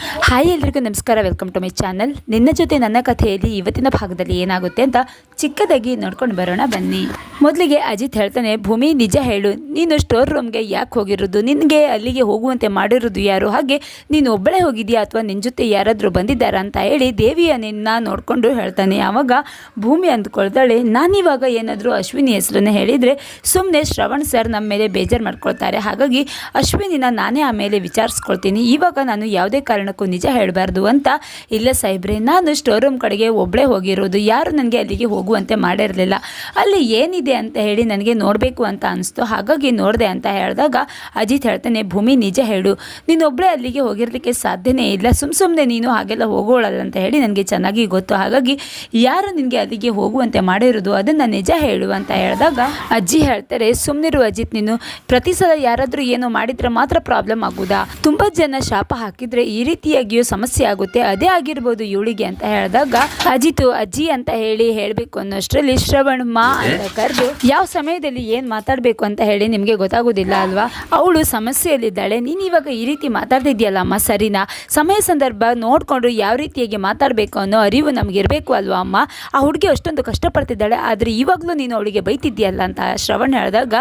Hi ಎಲ್ರಿಗೂ ನಮಸ್ಕಾರ welcome to my channel ನಿನ್ನ ಜೊತೆ ನನ್ನ ಕಥೆಯಲ್ಲಿ ಇವತ್ತಿನ ಭಾಗದಲ್ಲಿ ಏನಾಗುತ್ತೆ ಅಂತ ಚಿಕ್ಕದಾಗಿ ನೋಡ್ಕೊಂಡು ಬರೋಣ ಬನ್ನಿ. ಮೊದಲಿಗೆ ಅಜಿತ್ ಹೇಳ್ತಾನೆ, ಭೂಮಿ, ನಿಜ ಹೇಳು. ನೀನು ಸ್ಟೋರ್ ರೂಮ್ಗೆ ಯಾಕೆ ಹೋಗಿರೋದು? ನಿನಗೆ ಅಲ್ಲಿಗೆ ಹೋಗುವಂತೆ ಮಾಡಿರೋದು ಯಾರು? ಹಾಗೆ ನೀನು ಒಬ್ಬಳೇ ಹೋಗಿದ್ಯಾ ಅಥವಾ ನಿನ್ನ ಜೊತೆ ಯಾರಾದರೂ ಬಂದಿದ್ದಾರಾ? ಅಂತ ಹೇಳಿ ದೇವಿಯ ನಿನ್ನ ನೋಡಿಕೊಂಡು ಹೇಳ್ತಾನೆ. ಆವಾಗ ಭೂಮಿ ಅಂದ್ಕೊಳ್ತಾಳೆ, ನಾನಿವಾಗ ಏನಾದರೂ ಅಶ್ವಿನಿ ಹೆಸರನ್ನ ಹೇಳಿದರೆ ಸುಮ್ಮನೆ ಶ್ರವಣ್ ಸರ್ ನಮ್ಮ ಮೇಲೆ ಬೇಜಾರು ಮಾಡ್ಕೊಳ್ತಾರೆ. ಹಾಗಾಗಿ ಅಶ್ವಿನಿನ ನಾನೇ ಆಮೇಲೆ ವಿಚಾರಿಸ್ಕೊಳ್ತೀನಿ. ಇವಾಗ ನಾನು ಯಾವುದೇ ಕಾರಣಕ್ಕೂ ನಿಜ ಹೇಳಬಾರ್ದು ಅಂತ ಇಲ್ಲ ಸಾಹೇಬ್ರೆ, ನಾನು ಸ್ಟೋರ್ ರೂಮ್ ಕಡೆಗೆ ಒಬ್ಬಳೇ ಹೋಗಿರೋದು. ಯಾರು ನನಗೆ ಅಲ್ಲಿಗೆ ಹೋಗುವಂತೆ ಮಾಡಿರಲಿಲ್ಲ. ಅಲ್ಲಿ ಏನಿದೆ ಅಂತ ಹೇಳಿ ನನಗೆ ನೋಡಬೇಕು ಅಂತ ಅನಿಸ್ತು. ಹಾಗಾಗಿ ನೋಡಿದೆ ಅಂತ ಹೇಳಿದಾಗ ಅಜಿತ್ ಹೇಳ್ತಾನೆ, ಭೂಮಿ, ನಿಜ ಹೇಳು. ನೀನೊಬ್ಬಳೇ ಅಲ್ಲಿಗೆ ಹೋಗಿರಲಿಕ್ಕೆ ಸಾಧ್ಯನೇ ಇಲ್ಲ. ಸುಮ್ಮ ಸುಮ್ಮನೆ ನೀನು ಹಾಗೆಲ್ಲ ಹೋಗೋಳಲ್ಲ ಅಂತ ಹೇಳಿ ನನಗೆ ಚೆನ್ನಾಗಿ ಗೊತ್ತು. ಹಾಗಾಗಿ ಯಾರು ನಿನಗೆ ಅಲ್ಲಿಗೆ ಹೋಗುವಂತೆ ಮಾಡಿರೋದು? ಅದನ್ನು ನಿಜ ಹೇಳು ಅಂತ ಹೇಳಿದಾಗ ಅಜ್ಜಿ ಹೇಳ್ತಾರೆ ಸುಮ್ಮನಿರು ಅಜಿತ್ ನೀನು. ಪ್ರತಿ ಸಲ ಯಾರಾದರೂ ಏನೋ ಮಾಡಿದರೆ ಮಾತ್ರ ಪ್ರಾಬ್ಲಮ್ ಆಗೋದಾ? ತುಂಬ ಜನ ಶಾಪ ಹಾಕಿದರೆ ಈ ರೀತಿಯಾಗಿಯೂ ಸಮಸ್ಯೆ ಆಗುತ್ತೆ. ಅದೇ ಆಗಿರ್ಬೋದು ಇವಳಿಗೆ ಅಂತ ಹೇಳಿದಾಗ, ಅಜಿತು, ಅಜ್ಜಿ ಅಂತ ಹೇಳಿ ಹೇಳಬೇಕು ಅನ್ನೋಷ್ಟರಲ್ಲಿ ಶ್ರವಣ್ ಮಾ ಅಂತ ಕರೆದು, ಯಾವ ಸಮಯದಲ್ಲಿ ಏನು ಮಾತಾಡಬೇಕು ಅಂತ ಹೇಳಿ ನಿಮಗೆ ಗೊತ್ತಾಗೋದಿಲ್ಲ ಅಲ್ವಾ? ಅವಳು ಸಮಸ್ಯೆಯಲ್ಲಿದ್ದಾಳೆ. ನೀನು ಇವಾಗ ಈ ರೀತಿ ಮಾತಾಡ್ತಿದ್ಯಲ್ಲ ಅಮ್ಮ, ಸರಿನಾ? ಸಮಯ ಸಂದರ್ಭ ನೋಡಿಕೊಂಡು ಯಾವ ರೀತಿಯಾಗಿ ಮಾತಾಡಬೇಕು ಅನ್ನೋ ಅರಿವು ನಮ್ಗೆ ಇರಬೇಕು ಅಲ್ವಾ ಅಮ್ಮ? ಆ ಹುಡುಗಿ ಅಷ್ಟೊಂದು ಕಷ್ಟಪಡ್ತಿದ್ದಾಳೆ. ಆದರೆ ಇವಾಗಲೂ ನೀನು ಅವಳಿಗೆ ಬೈತಿದ್ಯಲ್ಲ ಅಂತ ಶ್ರವಣ್ ಹೇಳಿದಾಗ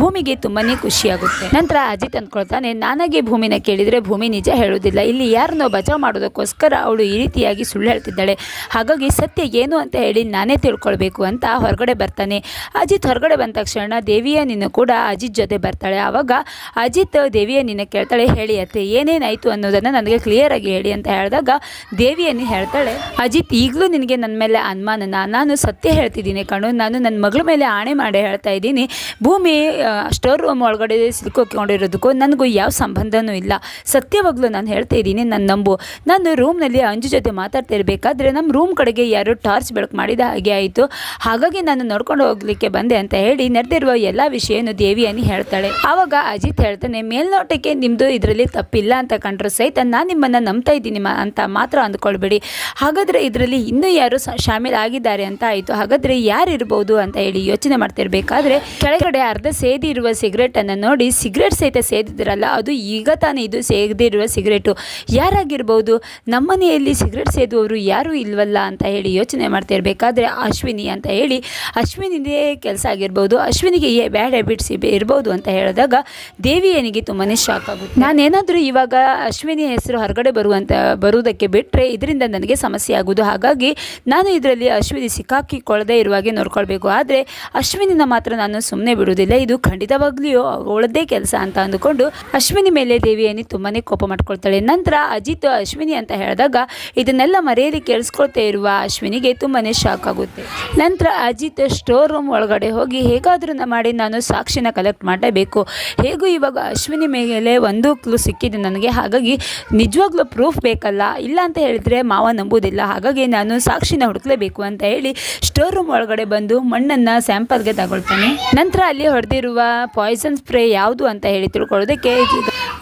ಭೂಮಿಗೆ ತುಂಬಾನೇ ಖುಷಿಯಾಗುತ್ತೆ. ನಂತರ ಅಜಿತ್ ಅಂದ್ಕೊಳ್ತಾನೆ, ನಾನಾಗೆ ಭೂಮಿನ ಕೇಳಿದರೆ ಭೂಮಿ ನಿಜ ಹೇಳೋದಿಲ್ಲ. ಇಲ್ಲಿ ಯಾರನ್ನೋ ಬಚಾವ್ ಮಾಡೋದಕ್ಕೋಸ್ಕರ ಅವಳು ಈ ರೀತಿಯಾಗಿ ಸುಳ್ಳು ಹೇಳ್ತಿದ್ದಾಳೆ. ಹಾಗಾಗಿ ಸತ್ಯ ಏನು ಅಂತ ಹೇಳಿ ನಾನೇ ತಿಳ್ಕೊಳ್ಬೇಕು ಅಂತ ಹೊರಗಡೆ ಬರ್ತಾನೆ. ಅಜಿತ್ ಹೊರಗಡೆ ಬಂದ ತಕ್ಷಣ ದೇವಿಯ ನಿನ್ನ ಕೂಡ ಅಜಿತ್ ಜೊತೆ ಬರ್ತಾಳೆ. ಆವಾಗ ಅಜಿತ್ ದೇವಿಯ ನಿನ್ನ ಕೇಳ್ತಾಳೆ, ಹೇಳಿ ಅತ್ತೆ, ಏನೇನಾಯಿತು ಅನ್ನೋದನ್ನು ನನಗೆ ಕ್ಲಿಯರ್ ಆಗಿ ಹೇಳಿ ಅಂತ ಹೇಳಿದಾಗ ದೇವಿಯನ್ನು ಹೇಳ್ತಾಳೆ, ಅಜಿತ್, ಈಗಲೂ ನಿನಗೆ ನನ್ನ ಮೇಲೆ ಅನುಮಾನನ? ನಾನು ಸತ್ಯ ಹೇಳ್ತಿದ್ದೀನಿ ಕಣು. ನಾನು ನನ್ನ ಮಗಳ ಮೇಲೆ ಆಣೆ ಮಾಡಿ ಹೇಳ್ತಾ ಇದ್ದೀನಿ. ಭೂಮಿ ಸ್ಟೋರ್ ರೂಮ್ ಒಳಗಡೆ ಸಿಲ್ಕೋಕೊಂಡಿರೋದಕ್ಕೂ ನನಗೂ ಯಾವ ಸಂಬಂಧನೂ ಇಲ್ಲ. ಸತ್ಯವಾಗಲೂ ನಾನು ಹೇಳ್ತಾ ಇದ್ದೀನಿ ನನ್ನ ನಂಬು. ನಾನು ರೂಮ್ನಲ್ಲಿ ಅಂಜು ಜೊತೆ ಮಾತಾಡ್ತಾ ಇರಬೇಕಾದ್ರೆ ನಮ್ಮ ರೂಮ್ ಕಡೆಗೆ ಯಾರೋ ಟಾರ್ಚ್ ಬೆಳಕು ಮಾಡಿದ ಹಾಗೆ ಆಯಿತು. ಹಾಗಾಗಿ ನಾನು ನೋಡ್ಕೊಂಡು ಹೋಗ್ಲಿಕ್ಕೆ ಬಂದೆ ಅಂತ ಹೇಳಿ ನಡೆದಿರುವ ಎಲ್ಲ ವಿಷಯನೂ ದೇವಿಯನ್ನು ಹೇಳ್ತಾಳೆ. ಆವಾಗ ಅಜಿತ್ ಹೇಳ್ತಾನೆ, ಮೇಲ್ನೋಟಕ್ಕೆ ನಿಮ್ಮದು ಇದರಲ್ಲಿ ತಪ್ಪಿಲ್ಲ ಅಂತ ಕಂಡ್ರು ಸಹಿತ ನಾನು ನಿಮ್ಮನ್ನು ನಂಬ್ತಾ ಇದ್ದೀನಿ ಅಂತ ಮಾತ್ರ ಅಂದ್ಕೊಳ್ಬೇಡಿ. ಹಾಗಾದರೆ ಇದರಲ್ಲಿ ಇನ್ನೂ ಯಾರು ಶಾಮೀಲ್ ಆಗಿದ್ದಾರೆ ಅಂತ ಆಯಿತು. ಹಾಗಾದರೆ ಯಾರಿರ್ಬೋದು ಅಂತ ಹೇಳಿ ಯೋಚನೆ ಮಾಡ್ತಿರ್ಬೇಕಾದ್ರೆ ಕೆಳಗಡೆ ಅರ್ಧ ಸೇದಿರುವ ಸಿಗರೇಟನ್ನು ನೋಡಿ ಸಿಗರೇಟ್ ಸಹಿತ ಸೇದಿದ್ರಲ್ಲ ಅದು ಈಗ ತಾನೇ ಇದು ಸೇದಿರುವ ಸಿಗರೇಟು. ಯಾರಾಗಿರ್ಬೋದು ನಮ್ಮನೆಯಲ್ಲಿ ಸಿಗರೇಟ್ ಸೇದುವವರು ಯಾರೂ ಇಲ್ವಲ್ಲ ಅಂತ ಹೇಳಿ ಯೋಚನೆ ಮಾಡ್ತಾ ಇರಬೇಕಾದ್ರೆ ಅಶ್ವಿನಿ ಅಂತ ಹೇಳಿ. ಅಶ್ವಿನಿದೇ ಕೆಲಸ ಆಗಿರ್ಬೋದು, ಅಶ್ವಿನಿಗೆ ಬ್ಯಾಡ್ ಹ್ಯಾಬಿಟ್ಸ್ ಇರ್ಬೋದು ಅಂತ ಹೇಳಿದಾಗ ದೇವಿಯನಿಗೆ ತುಂಬಾ ಶಾಕ್ ಆಗುತ್ತೆ. ನಾನೇನಾದರೂ ಇವಾಗ ಅಶ್ವಿನಿ ಹೆಸರು ಹೊರಗಡೆ ಬರುವಂತ, ಬರುವುದಕ್ಕೆ ಬಿಟ್ಟರೆ ಇದರಿಂದ ನನಗೆ ಸಮಸ್ಯೆ ಆಗೋದು ಹಾಗಾಗಿ ನಾನು ಇದರಲ್ಲಿ ಅಶ್ವಿನಿ ಸಿಕ್ಕಾಕಿಕೊಳ್ಳದೆ ಇರುವಾಗೆ ನೋಡ್ಕೊಳ್ಬೇಕು. ಆದರೆ ಅಶ್ವಿನಿನ ಮಾತ್ರ ನಾನು ಸುಮ್ಮನೆ ಬಿಡುವುದಿಲ್ಲ. ಇದು ಖಂಡಿತವಾಗ್ಲಿಯೂ ಅವಳದ್ದೇ ಕೆಲಸ ಅಂತ ಅಂದುಕೊಂಡು ಅಶ್ವಿನಿ ಮೇಲೆ ದೇವಿಯನಿ ತುಂಬಾ ಕೋಪ ಮಾಡ್ಕೊಳ್ತಾಳೆ. ನಂತರ ಅಜಿತ್ ಅಶ್ವಿನಿ ಅಂತ ಹೇಳಿದಾಗ, ಇದನ್ನೆಲ್ಲ ಮರೆಯಲಿ ಕೇಳಿಸ್ಕೊಳ್ತಾ ಇರುವ ಅಶ್ವಿನಿಗೆ ತುಂಬಾ ಶಾಕ್ ಆಗುತ್ತೆ. ನಂತರ ಅಜಿತ್ ಸ್ಟೋರ್ ರೂಮ್ ಒಳಗಡೆ ಹೋಗಿ, ಹೇಗಾದ್ರೂ ಮಾಡಿ ನಾನು ಸಾಕ್ಷಿನ ಕಲೆಕ್ಟ್ ಮಾಡಬೇಕು ಹೇಗೂ ಇವಾಗ ಅಶ್ವಿನಿ ಮೇಲೆ ಒಂದು ಕ್ಲೂ ಸಿಕ್ಕಿದೆ ನನಗೆ. ಹಾಗಾಗಿ ನಿಜವಾಗ್ಲೂ ಪ್ರೂಫ್ ಬೇಕಲ್ಲ. ಇಲ್ಲ ಅಂತ ಹೇಳಿದ್ರೆ ಮಾವ ನಂಬುವುದಿಲ್ಲ ಹಾಗಾಗಿ ನಾನು ಸಾಕ್ಷಿನ ಹುಡುಕಲೇಬೇಕು ಅಂತ ಹೇಳಿ ಸ್ಟೋರ್ ರೂಮ್ ಒಳಗಡೆ ಬಂದು ಮಣ್ಣನ್ನು ಸ್ಯಾಂಪಲ್ಗೆ ತಗೊಳ್ತೇನೆ. ನಂತರ ಅಲ್ಲಿ ಹೊಡೆದಿರುವ ಪಾಯ್ಸನ್ ಸ್ಪ್ರೇ ಯಾವುದು ಅಂತ ಹೇಳಿ ತಿಳ್ಕೊಳ್ಳೋದಕ್ಕೆ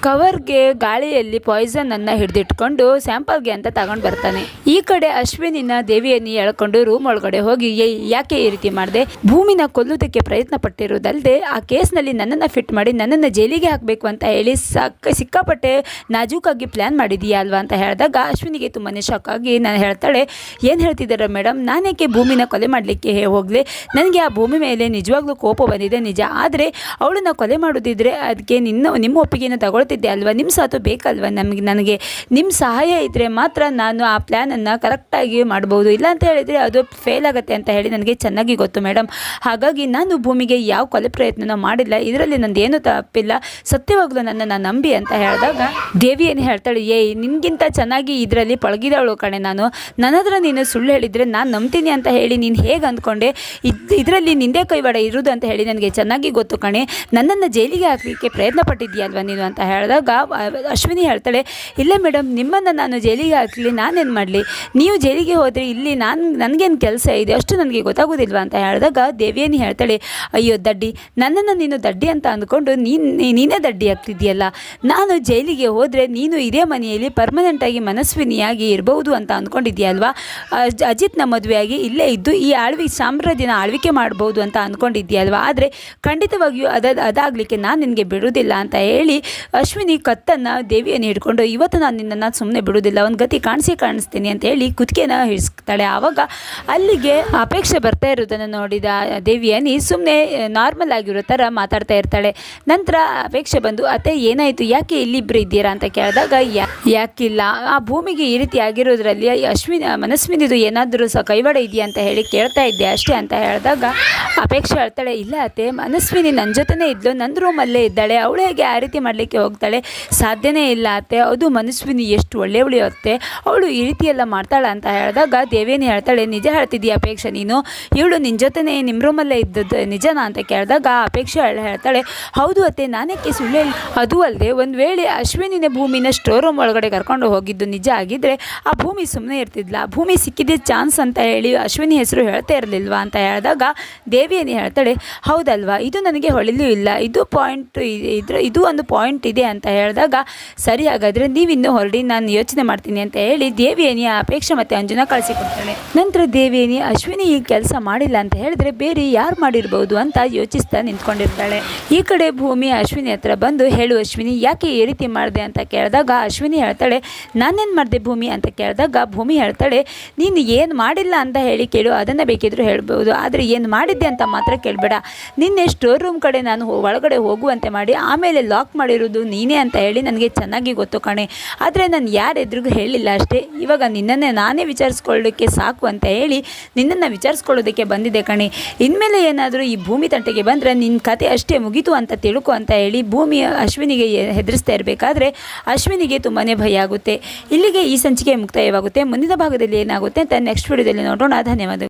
ಕವರ್ಗೆ ಗಾಳಿಯಲ್ಲಿ ಪಾಯ್ಸನ್ ಅನ್ನ ಹಿಡಿದಿಟ್ಕೊಂಡು ಸ್ಯಾಂಪಲ್ಗೆ ಅಂತ ತಗೊಂಡು ಬರ್ತಾನೆ. ಈ ಕಡೆ ಅಶ್ವಿನಿನ ದೇವಿಯನ್ನು ಎಳ್ಕೊಂಡು ರೂಮ್ ಒಳಗಡೆ ಹೋಗಿ ಯಾಕೆ ಈ ರೀತಿ ಮಾಡಿದೆ? ಭೂಮಿನ ಕೊಲ್ಲುವುದಕ್ಕೆ ಪ್ರಯತ್ನ ಪಟ್ಟಿರುವುದಲ್ಲದೆ ಆ ಕೇಸ್ನಲ್ಲಿ ನನ್ನನ್ನು ಫಿಟ್ ಮಾಡಿ ನನ್ನನ್ನು ಜೈಲಿಗೆ ಹಾಕಬೇಕು ಅಂತ ಹೇಳಿ ಸಕ್ಕ ಸಿಕ್ಕಾಪಟ್ಟೆ ನಾಜೂಕಾಗಿ ಪ್ಲ್ಯಾನ್ ಮಾಡಿದೀಯಾ ಅಲ್ವಾ? ಅಂತ ಹೇಳಿದಾಗ ಅಶ್ವಿನಿಗೆ ತುಂಬಾ ಶಾಕ್ ಆಗಿ ನಾನು ಹೇಳ್ತಾಳೆ, ಏನು ಹೇಳ್ತಿದ್ದಾರೆ ಮೇಡಮ್ ನಾನೇಕೆ ಭೂಮಿನ ಕೊಲೆ ಮಾಡಲಿಕ್ಕೆ ಹೋಗಲಿ ನನಗೆ ಆ ಭೂಮಿ ಮೇಲೆ ನಿಜವಾಗ್ಲೂ ಕೋಪ ಬಂದಿದೆ ನಿಜ. ಆದರೆ ಅವಳನ್ನ ಕೊಲೆ ಮಾಡೋದಿದ್ರೆ ಅದಕ್ಕೆ ನಿನ್ನ, ನಿಮ್ಮ ಒಪ್ಪಿಗೆನ ತಗೊಳ್ತಿದ್ದೆ ಅಲ್ವಾ? ನಿಮ್ಮ ಸಾಥು ಬೇಕಲ್ವ? ನಮಗೆ, ನನಗೆ ನಿಮ್ಮ ಸಹಾಯ ಇದ್ದರೆ ಮಾತ್ರ ನಾನು ಆ ಪ್ಲ್ಯಾನನ್ನು ಕರೆಕ್ಟಾಗಿ ಮಾಡ್ಬೋದು. ಇಲ್ಲ ಅಂತ ಹೇಳಿದರೆ ಅದು ಫೇಲ್ ಆಗುತ್ತೆ ಅಂತ ಹೇಳಿ ನನಗೆ ಚೆನ್ನಾಗಿ ಗೊತ್ತು ಮೇಡಮ್ ಹಾಗಾಗಿ ನಾನು ಭೂಮಿಗೆ ಯಾವ ಕೊಲೆ ಪ್ರಯತ್ನನೂ ಮಾಡಿಲ್ಲ. ಇದರಲ್ಲಿ ನಂದು ಏನೂ ತಪ್ಪಿಲ್ಲ. ಸತ್ಯವಾಗಲೂ ನನ್ನನ್ನು ನಂಬಿ ಅಂತ ಹೇಳಿದಾಗ ದೇವಿ ಏನು ಹೇಳ್ತಾಳೆ, ಏಯ್, ನಿನಗಿಂತ ಚೆನ್ನಾಗಿ ಇದರಲ್ಲಿ ಪಳಗಿದವಳು ಕಣೆ ನಾನು. ನನ್ನ ಹತ್ರ ನೀನು ಸುಳ್ಳು ಹೇಳಿದರೆ ನಾನು ನಂಬ್ತೀನಿ ಅಂತ ಹೇಳಿ ನೀನು ಹೇಗೆ ಅಂದ್ಕೊಂಡೆ? ಇದು, ಇದರಲ್ಲಿ ನಿಂದೇ ಕೈವಾಡ ಇರುವುದು ಅಂತ ಹೇಳಿ ನನಗೆ ಚೆನ್ನಾಗಿ ಗೊತ್ತು ಕಣೆ. ನನ್ನನ್ನು ಜೈಲಿಗೆ ಹಾಕಲಿಕ್ಕೆ ಪ್ರಯತ್ನ ಪಟ್ಟಿದ್ದೀಯಲ್ವ ನೀನು ಅಂತ ಹೇಳಿದಾಗ? ಅ- ಅಶ್ವಿನಿ ಹೇಳ್ತಾಳೆ, ಇಲ್ಲ ಮೇಡಮ್ ನಿಮ್ಮನ್ನು ನಾನು ಜೈಲಿಗೆ ಹಾಕಲಿ, ನಾನೇನು ಮಾಡಲಿ? ನೀವು ಜೈಲಿಗೆ ಹೋದರೆ ಇಲ್ಲಿ ನಾನು, ನನಗೇನು ಕೆಲಸ ಇದೆ, ಅಷ್ಟು ನನಗೆ ಗೊತ್ತಾಗೋದಿಲ್ವಾ? ಅಂತ ಹೇಳಿದಾಗ, ದೇವಿಯೇನಿ ಹೇಳ್ತಾಳೆ, ಅಯ್ಯೋ ದಡ್ಡಿ, ನನ್ನನ್ನು ನೀನು ದಡ್ಡಿ ಅಂತ ಅಂದ್ಕೊಂಡು ನೀನು ನೀನೇ ದಡ್ಡಿ ಹಾಕ್ತಿದ್ಯಲ್ಲ ನಾನು ಜೈಲಿಗೆ ಹೋದರೆ ನೀನು ಇದೇ ಮನೆಯಲ್ಲಿ ಪರ್ಮನೆಂಟಾಗಿ ಮನಸ್ವಿನಿಯಾಗಿ ಇರಬಹುದು ಅಂತ ಅಂದ್ಕೊಂಡಿದ್ಯಲ್ವಾ ಅಜ್- ಅಜಿತ್ನ ಮದುವೆಯಾಗಿ ಇಲ್ಲೇ ಇದ್ದು ಈ ಆಳ್ವಿ, ಸಾಮ್ರಾಜ್ಯನ ಆಳ್ವಿಕೆ ಮಾಡಬಹುದು ಅಂತ ಅಂದ್ಕೊಂಡಿದ್ಯಲ್ವಾ ಆದರೆ ಖಂಡಿತವಾಗಿಯೂ ಅದ, ಅದಾಗಲಿಕ್ಕೆ ನಾನು ನಿನಗೆ ಬಿಡುವುದಿಲ್ಲ ಅಂತ ಹೇಳಿ ಅಶ್ವಿನಿ ಕತ್ತನ್ನು ದೇವಿಯನ್ನು ಹಿಡ್ಕೊಂಡು ಇವತ್ತು ನಾನು ನಿನ್ನನ್ನು ಸುಮ್ಮನೆ ಬಿಡೋದಿಲ್ಲ ಒಂದು ಗತಿ ಕಾಣಿಸಿ ಕಾಣಿಸ್ತೀನಿ ಅಂತ ಹೇಳಿ ಕುತ್ತಿಗೆನ ಹಿಡಿಸ್ತಾಳೆ. ಆವಾಗ ಅಲ್ಲಿಗೆ ಅಪೇಕ್ಷೆ ಬರ್ತಾ ಇರೋದನ್ನು ನೋಡಿದ ದೇವಿಯನಿ ಸುಮ್ಮನೆ ನಾರ್ಮಲ್ ಆಗಿರೋ ಥರ ಮಾತಾಡ್ತಾ ಇರ್ತಾಳೆ. ನಂತರ ಅಪೇಕ್ಷೆ ಬಂದು, ಅತ್ತೆ, ಏನಾಯಿತು? ಯಾಕೆ ಇಲ್ಲಿಬ್ಬರು ಇದ್ದೀರಾ? ಅಂತ ಕೇಳಿದಾಗ, ಯಾ, ಯಾಕಿಲ್ಲ. ಆ ಭೂಮಿಗೆ ಈ ರೀತಿ ಆಗಿರೋದ್ರಲ್ಲಿ ಅಶ್ವಿನಿ, ಮನಸ್ವಿನಿದು ಏನಾದರೂ ಸಹ ಕೈವಾಡ ಇದೆಯಾ? ಅಂತ ಹೇಳಿ ಕೇಳ್ತಾ ಇದ್ದೆ ಅಷ್ಟೇ ಅಂತ ಹೇಳಿದಾಗ ಅಪೇಕ್ಷೆ ಹೇಳ್ತಾಳೆ, ಇಲ್ಲ ಅತ್ತೆ, ಮನಸ್ವಿನಿ ನನ್ನ ಜೊತೆನೇ ಇದ್ಲು. ನನ್ನ ರೂಮಲ್ಲೇ ಇದ್ದಾಳೆ. ಅವಳು ಹೇಗೆ ಆ ರೀತಿ ಮಾಡಲಿಕ್ಕೆ ಹೋಗ್ತಾಳೆ ಸಾಧ್ಯನೇ ಇಲ್ಲ ಅತ್ತೆ. ಅದು ಮನಸ್ವಿನಿ ಎಷ್ಟು ಒಳ್ಳೆಯವಳು ಅತ್ತೆ. ಅವಳು ಈ ರೀತಿಯೆಲ್ಲ ಮಾಡ್ತಾಳೆ ಮಾಡ್ತಾಳ ಅಂತ ಹೇಳಿದಾಗ ದೇವೇನಿ ಹೇಳ್ತಾಳೆ, ನಿಜ ಹೇಳ್ತಿದ್ದೀಯ ಅಪೇಕ್ಷೆ ನೀನು? ಇವಳು ನಿನ್ನ ಜೊತೆನೇ ನಿಮ್ಮ ರೂಮಲ್ಲೇ ಇದ್ದದ್ದು ನಿಜನಾ? ಅಂತ ಕೇಳಿದಾಗ ಅಪೇಕ್ಷೆ ಹೇಳ್- ಹೇಳ್ತಾಳೆ, ಹೌದು ಅತ್ತೆ, ನಾನಕ್ಕೆ ಸುಳ್ಳು ಅದು ಅಲ್ಲದೆ ಒಂದು ವೇಳೆ ಅಶ್ವಿನಿನ ಭೂಮಿನ ಸ್ಟೋರ್ ರೂಮ್ ಒಳಗಡೆ ಕರ್ಕೊಂಡು ಹೋಗಿದ್ದು ನಿಜ ಆಗಿದ್ದರೆ ಆ ಭೂಮಿ ಸುಮ್ಮನೆ ಇರ್ತಿದ್ಲ. ಭೂಮಿ ಸಿಕ್ಕಿದ್ದೆ ಚಾನ್ಸ್ ಅಂತ ಹೇಳಿ ಅಶ್ವಿನಿ ಹೆಸರು ಹೇಳ್ತಾ ಇರಲಿಲ್ವಾ? ಅಂತ ಹೇಳಿದಾಗ ದೇವಿಯನ್ನು ಹೇಳ್ತಾಳೆ, ಹೌದಲ್ವಾ, ಇದು ನನಗೆ ಹೊಳಿಲೂ ಇಲ್ಲ. ಇದು ಪಾಯಿಂಟ್ ಇದು ಒಂದು ಪಾಯಿಂಟ್ ಇದೆ ಅಂತ ಹೇಳಿದಾಗ, ಸರಿ, ಹಾಗಾದರೆ ನೀವಿನ್ನೂ ಹೊರಡಿ, ನಾನು ಯೋಚನೆ ಮಾಡ್ತೀನಿ ಅಂತ ಹೇಳಿ ದೇವಿಯನಿ ಅಪೇಕ್ಷೆ ಮತ್ತು ಅಂಜುನ ಕಳಿಸಿಕೊಡ್ತಾಳೆ ನಂತರ ದೇವಿಯನಿ, ಅಶ್ವಿನಿ ಈ ಕೆಲಸ ಮಾಡಿಲ್ಲ ಅಂತ ಹೇಳಿದ್ರೆ ಬೇರೆ ಯಾರು ಮಾಡಿರ್ಬೋದು ಅಂತ ಯೋಚಿಸ್ತಾ ನಿಂತ್ಕೊಂಡಿರ್ತಾಳೆ. ಈ ಕಡೆ ಭೂಮಿ ಅಶ್ವಿನಿ ಹತ್ರ ಬಂದು, ಹೇಳು ಅಶ್ವಿನಿ, ಯಾಕೆ ಈ ರೀತಿ ಮಾಡಿದೆ? ಅಂತ ಕೇಳಿದಾಗ ಅಶ್ವಿನಿ ಹೇಳ್ತಾಳೆ, ನಾನೇನು ಮಾಡಿದೆ ಭೂಮಿ? ಅಂತ ಕೇಳಿದಾಗ ಭೂಮಿ ಹೇಳ್ತಾಳೆ, ನೀನು ಏನು ಮಾಡಿಲ್ಲ ಅಂತ ಹೇಳಿ ಕೇಳು, ಅದನ್ನು ಬೇಕಿದ್ರೂ ಹೇಳ್ಬೋದು. ಆದರೆ ಏನು ಮಾಡಿದ್ದೆ ಅಂತ ಮಾತ್ರ ಕೇಳಬೇಡ. ನಿನ್ನೆ ಸ್ಟೋರ್ ರೂಮ್ ಕಡೆ ನಾನು ಒಳಗಡೆ ಹೋಗುವಂತೆ ಮಾಡಿ, ಆಮೇಲೆ ಲಾಕ್ ಮಾಡಿರೋದು ನೀನೇ ಅಂತ ಹೇಳಿ ನನಗೆ ಚೆನ್ನಾಗಿ ಗೊತ್ತು ಕಣೆ. ಆದರೆ ನಾನು ಯಾರೆದ್ರಿಗೂ ಹೇಳಿಲ್ಲ ಅಷ್ಟೇ. ಇವಾಗ ನಿನ್ನನ್ನೇ ನಾನೇ ವಿಚಾರಿಸ್ಕೊಳ್ಳೋಕ್ಕೆ ಸಾಕು ಅಂತ ಹೇಳಿ ನಿನ್ನನ್ನು ವಿಚಾರಿಸ್ಕೊಳ್ಳೋದಕ್ಕೆ ಬಂದಿದೆ ಕಣೆ. ಇನ್ಮೇಲೆ ಏನಾದರೂ ಈ ಭೂಮಿ ತಂಟೆಗೆ ಬಂದರೆ ನಿನ್ನ ಕತೆ ಅಷ್ಟೇ ಮುಗೀತು ಅಂತ ತಿಳುಕು ಅಂತ ಹೇಳಿ ಭೂಮಿ ಅಶ್ವಿನಿಗೆ ಹೆದರಿಸ್ತಾ ಇರಬೇಕಾದ್ರೆ ಅಶ್ವಿನಿಗೆ ತುಂಬಾ ಭಯ ಆಗುತ್ತೆ. ಇಲ್ಲಿಗೆ ಈ ಸಂಚಿಕೆ ಮುಕ್ತಾಯವಾಗುತ್ತೆ. ಮುಂದಿನ ಭಾಗದಲ್ಲಿ ಏನಾಗುತ್ತೆ ಅಂತ ನೆಕ್ಸ್ಟ್ ವಿಡಿಯೋದಲ್ಲಿ ನೋಡೋಣ. ಧನ್ಯವಾದಗಳು.